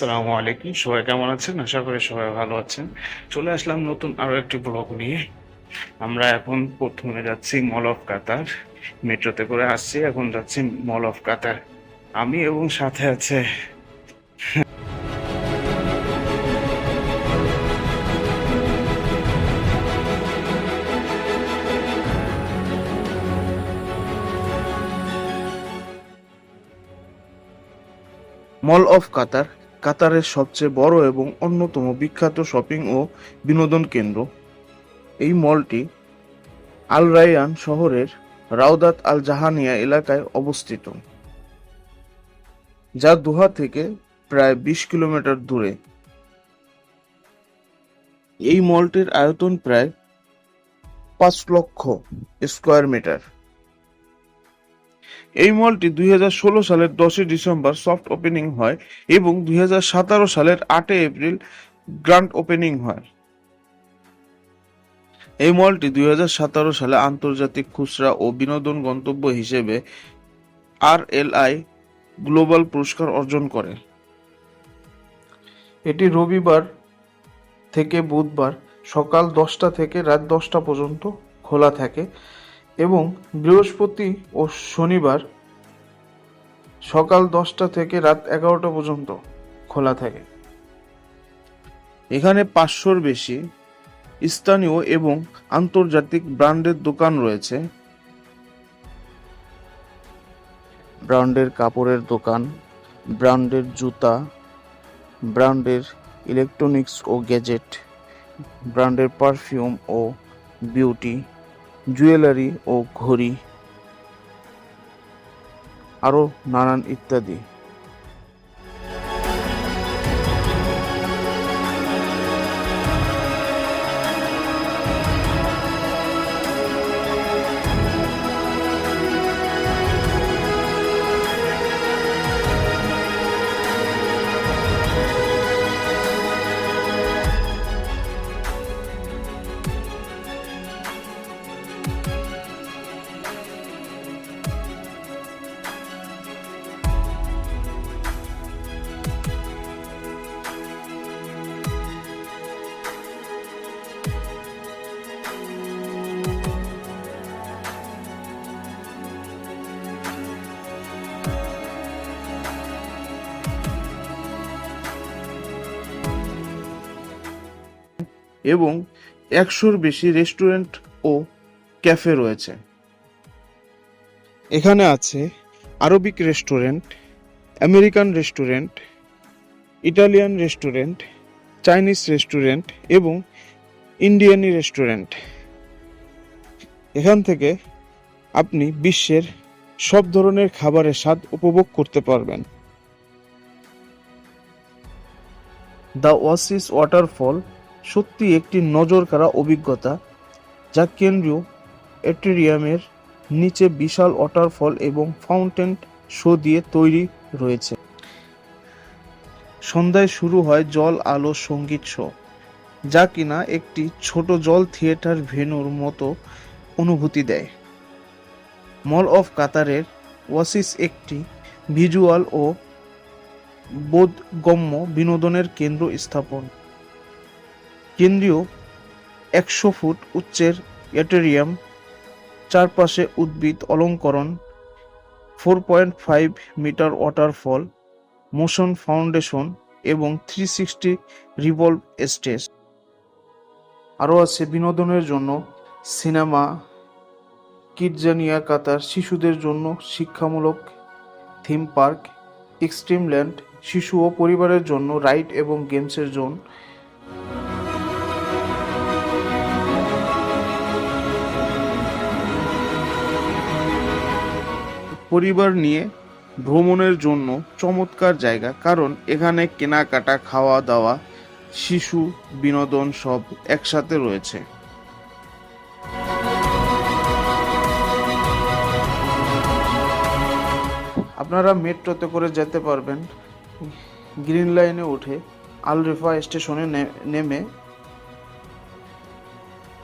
আসসালামু আলাইকুম। সবাই কেমন আছেন? আশা করি সবাই ভালো আছেন। চলে আসলাম নতুন আরও একটি ব্লগ নিয়ে। আমরা এখন প্রথমে যাচ্ছি মল অফ কাতার। মেট্রোতে করে আসছি, এখন যাচ্ছি মল অফ কাতার। আমি এবং সাথে আছে মল অফ কাতার কাতারের সবচেয়ে বড় এবং অন্যতম বিখ্যাত শপিং ও বিনোদন কেন্দ্র। এই মলটি আল রায়ান শহরের রাউদাত আল জাহানিয়া এলাকায় অবস্থিত, যা দোহা থেকে প্রায় বিশ কিলোমিটার দূরে। এই মলটির আয়তন প্রায় পাঁচ লক্ষ স্কোয়ার মিটার। এই মলটি দুই হাজার ষোলো সালের দশই ডিসেম্বর সফট ওপেনিং হয় এবং দুই সালের আটই এপ্রিল গ্র্যান্ড ওপেনিং হয়। এই মলটি দুই হাজার সতেরো সালে আন্তর্জাতিক খুচরা ও বিনোদন গন্তব্য হিসেবে আর এল আই গ্লোবাল পুরস্কার অর্জন করে। এটি রবিবার থেকে বুধবার সকাল দশটা থেকে রাত দশটা পর্যন্ত খোলা থাকে। এবং বৃহস্পতি ও শনিবার সকাল দশটা থেকে রাত এগারোটা পর্যন্ত খোলা থাকে। এখানে পাঁচশোর বেশি স্থানীয় এবং আন্তর্জাতিক ব্র্যান্ডের দোকান রয়েছে। ব্র্যান্ডের কাপড়ের দোকান, ব্র্যান্ডের জুতা, ব্র্যান্ডের ইলেকট্রনিক্স ও গ্যাজেট ব্র্যান্ডের পারফিউম ও বিউটি জুয়েলারি ও ঘড়ি আরও নানান ইত্যাদি। এবং একশোর বেশি রেস্টুরেন্ট ও ক্যাফে রয়েছে। এখানে আছে Arabic restaurant, American restaurant, Italian restaurant, Chinese restaurant এবং ইন্ডিয়ানি রেস্টুরেন্ট। এখান থেকে আপনি বিশ্বের সব ধরনের খাবারের স্বাদ উপভোগ করতে পারবেন। দ্য ওয়াসিস ওয়াটারফল সত্যি একটি নজর কাড়া অভিজ্ঞতা যা কেন্দ্রীয় অ্যাটেরিয়ামের নিচে বিশাল ওয়াটারফল এবং ফাউন্টেন শো দিয়ে তৈরি রয়েছে। সন্ধ্যায় শুরু হয় জল আলো সংগীত শো, যা কিনা একটি ছোট জল থিয়েটার ভেন্যুর মতো অনুভূতি দেয়। মল অফ কাতারের ওয়াসিস একটি ভিজুয়াল ও বোধগম্য বিনোদনের কেন্দ্র স্থাপন। কেন্দ্রীয় একশো ফুট উচ্চের অ্যাটেরিয়াম চারপাশে উদ্ভিদ অলঙ্করণ four point five metre waterfall motion foundation এবং থ্রি সিক্সটি রিভলভ স্টেজ আরও আছে বিনোদনের জন্য সিনেমা, কিডজানিয়া কাতার শিশুদের জন্য শিক্ষামূলক থিম পার্ক এক্সট্রিম ল্যান্ড শিশু ও পরিবারের জন্য রাইড এবং গেমসের জোন পরিবার নিয়ে ভ্রমণের জন্য চমৎকার জায়গা, কারণ এখানে কেনাকাটা খাওয়া দাওয়া শিশু, বিনোদন সব একসাথে রয়েছে। আপনারা মেট্রোতে করে যেতে পারবেন। গ্রিন লাইনে উঠে আলরেফা স্টেশনে নেমে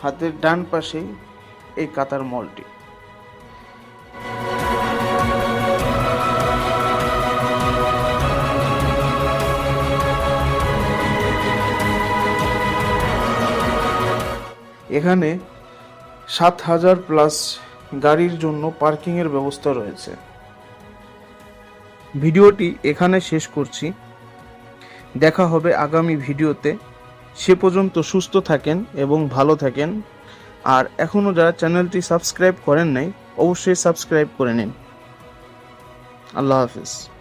হাতের ডান পাশেই এই কাতার মলটি। এখানে সাত হাজার প্লাস গাড়ির জন্য পার্কিংয়ের ব্যবস্থা রয়েছে। ভিডিওটি এখানে শেষ করছি। দেখা হবে আগামী ভিডিওতে। সে পর্যন্ত সুস্থ থাকেন এবং ভালো থাকেন। আর এখনও যারা চ্যানেলটি সাবস্ক্রাইব করেন নাই, অবশ্যই সাবস্ক্রাইব করে নিন। আল্লাহ হাফিজ।